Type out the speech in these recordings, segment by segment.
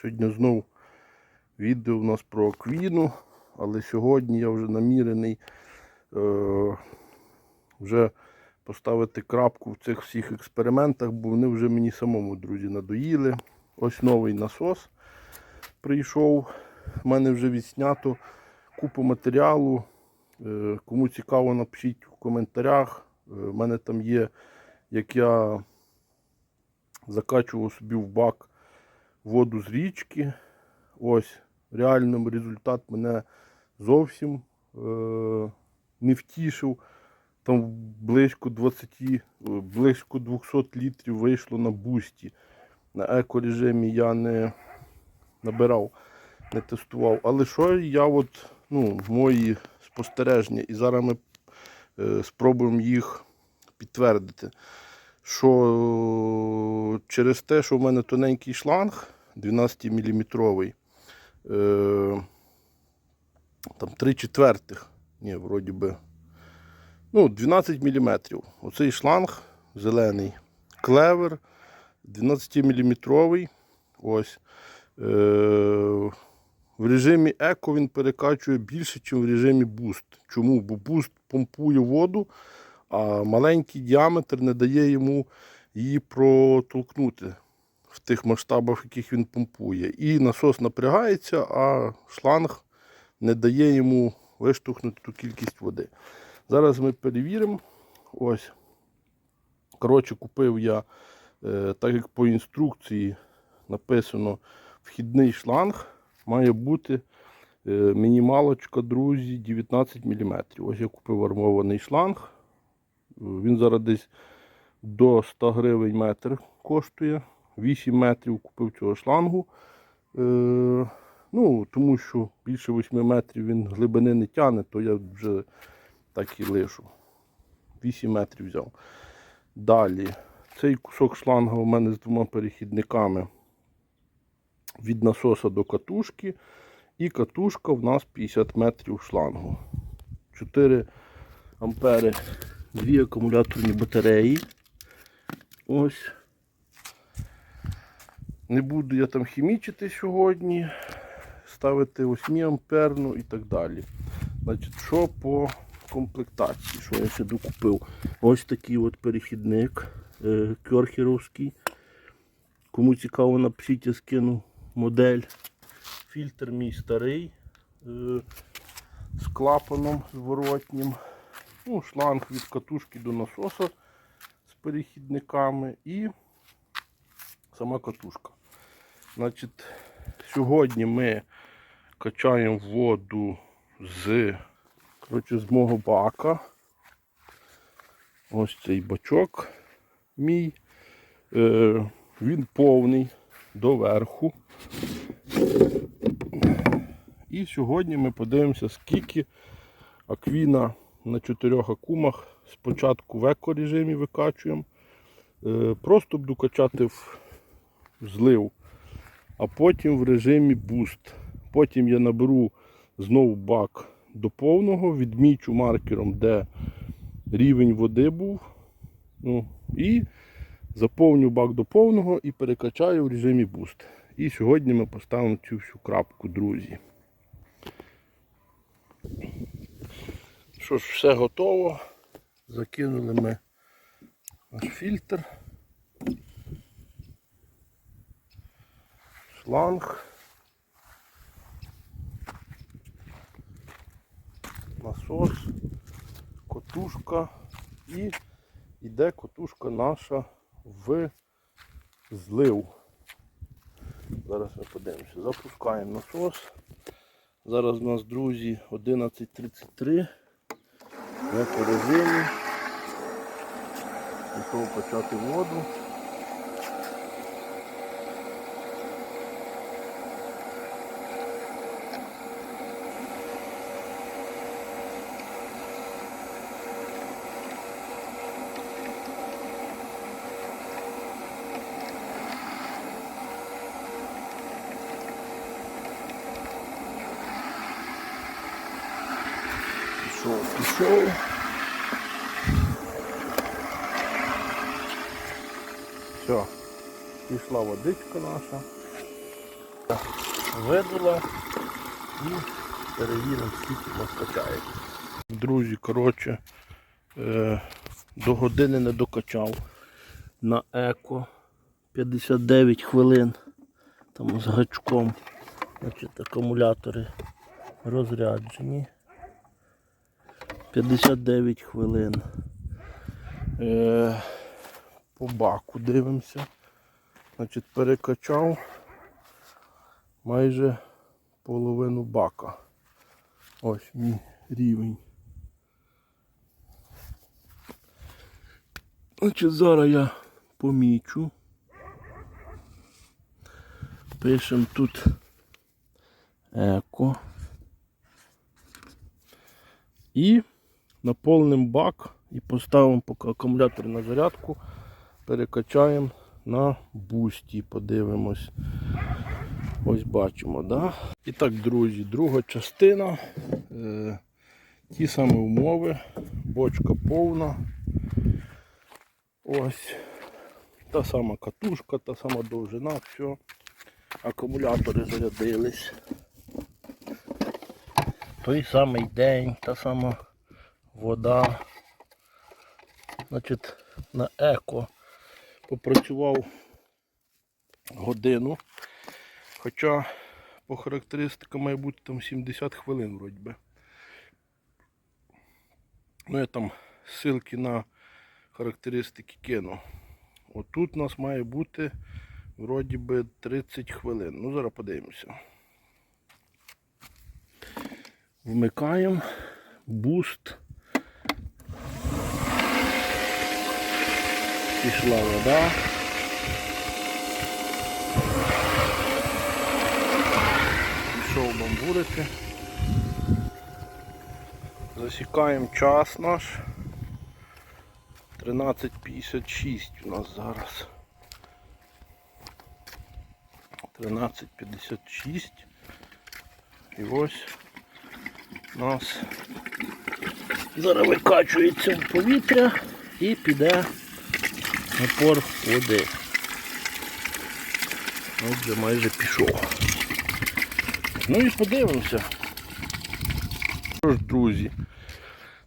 Сьогодні знов відео у нас про аквіну, але сьогодні я вже намірений е, вже поставити крапку в цих всіх експериментах, бо вони вже мені самому, друзі, надоїли. Ось новий насос прийшов. У мене вже відснято купу матеріалу. Е, Кому цікаво, напишіть в коментарях. У мене там є, як я закачував собі в бак воду з річки. Ось, реально результат мене зовсім е, не втішив. Там близько 20, е, близько 200 літрів вийшло на бусті. На екорежимі я не набирав, не тестував. Але що я от, ну, мої спостереження, і зараз ми е, спробуємо їх підтвердити. Що через те, що в мене тоненький шланг 12-мм, е, там 3 четвертих, ні, вроді би, ну, 12 мм. Оцей шланг зелений, клевер 12-мм. Ось. Е, в режимі еко він перекачує більше, ніж в режимі буст. Чому? Бо буст помпує воду, а маленький діаметр не дає йому її протолкнути в тих масштабах, в яких він помпує. І насос напрягається, а шланг не дає йому виштовхнути ту кількість води. Зараз ми перевіримо. Ось. Коротше, купив я, е, так як по інструкції написано, вхідний шланг має бути е, мінімалочка, друзі, 19 мм. Ось я купив армований шланг. Він зараз десь до 100 гривень метр коштує. 8 метрів купив цього шлангу. Е, ну, Тому що більше 8 метрів він глибини не тягне, то я вже так і лишу. 8 метрів взяв. Далі. Цей кусок шланга у мене з двома перехідниками від насоса до катушки. І катушка в нас 50 метрів шлангу. 4 ампери, дві акумуляторні батареї. Ось. Не буду я там хімічити сьогодні, ставити 8 амперну і так далі. Значить, що по комплектації, що я сюди купив? Ось такий от перехідник е, керхеровський. Кому цікаво, напишіть, я скину модель. Фільтр мій старий е, з клапаном зворотнім. Ну, шланг від катушки до насоса з перехідниками і сама катушка. Значить, сьогодні ми качаємо воду з, коротше, з мого бака. Ось цей бачок мій. Е, він повний доверху. І сьогодні ми подивимося, скільки аквіна на чотирьох акумах. Спочатку в еко-режимі викачуємо. Е, Просто буду качати в злив, а потім в режимі буст. Потім я наберу знову бак до повного, відмічу маркером, де рівень води був. Ну, І заповню бак до повного і перекачаю в режимі буст. І сьогодні ми поставимо цю всю крапку, друзі. Що ж, все готово. Закинули ми наш фільтр. Шланг. Насос, котушка і йде котушка наша в злив. Зараз ми подивимося. Запускаємо насос. Зараз у нас, друзі, 11.33. В екорежимі. Готов почати воду. Пішов, пішов. Все, пішла водичка наша. видула і перевіримо, скільки нас качає. Друзі, коротше, е, до години не докачав на еко 59 хвилин. Там з гачком. Значить, акумулятори розряджені. 59 хвилин. Е, по баку дивимося. Значить, перекачав майже половину бака. Ось мій рівень. Значить, зараз я помічу. Пишемо тут еко. І наповнимо бак і поставимо поки акумулятор на зарядку, перекачаємо на бусті, подивимось. Ось бачимо, да? І так, друзі, друга частина. Е, ті самі умови. Бочка повна. Ось. Та сама катушка, та сама довжина, все. Акумулятори зарядились. Той самий день, та сама вода. Значить, на еко попрацював годину. Хоча по характеристикам має бути там 70 хвилин вроді би. Ну я там ссылки на характеристики кину. Отут у нас має бути вроді би 30 хвилин. Ну зараз подивимося. Вмикаємо буст. Пішла вода. Пішов бамбурити. Засікаємо час наш. 13.56 у нас зараз. 13.56. І ось у нас зараз викачується в повітря і піде напор води. Отже, майже пішов. Ну і подивимося. Що ж, друзі,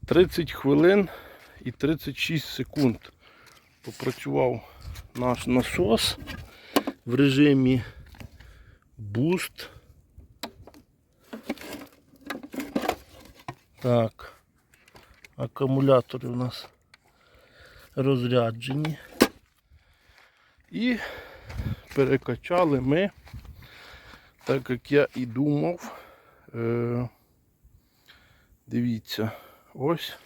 30 хвилин і 36 секунд попрацював наш насос в режимі Boost. Так, акумулятори у нас розряджені. І перекачали ми, так як я і думав. Е, дивіться, ось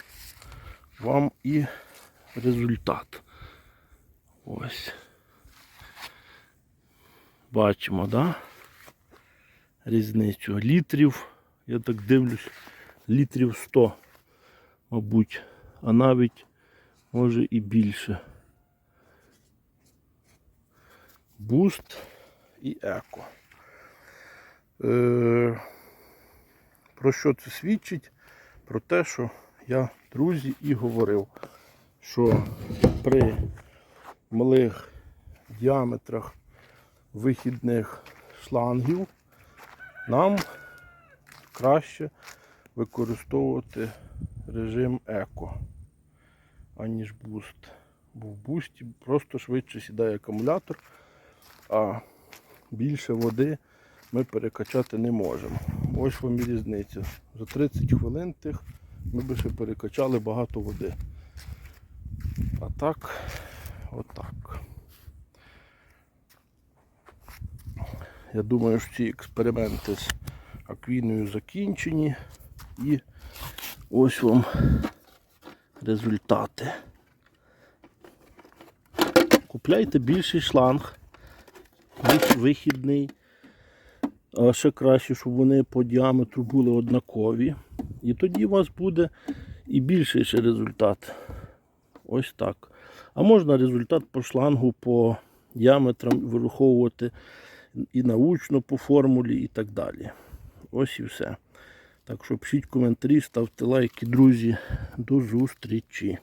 вам і результат. Ось. Бачимо, да? Різницю літрів. Я так дивлюсь, літрів 100, мабуть, а навіть може і більше. Буст і еко. Е, про що це свідчить? Про те, що я, друзі, і говорив, що при малих діаметрах вихідних шлангів нам краще використовувати режим еко, аніж буст. Бо в бусті просто швидше сідає акумулятор, а більше води ми перекачати не можемо. Ось вам і різниця. За 30 хвилин тих ми би ще перекачали багато води. А так, отак. Я думаю, що ці експерименти з аквіною закінчені. І ось вам результати. Купляйте більший шланг, вихідний. А ще краще, щоб вони по діаметру були однакові. І тоді у вас буде і більший ще результат. Ось так. А можна результат по шлангу, по діаметрам вираховувати і научно по формулі, і так далі. Ось і все. Так що пишіть коментарі, ставте лайки, друзі. До зустрічі.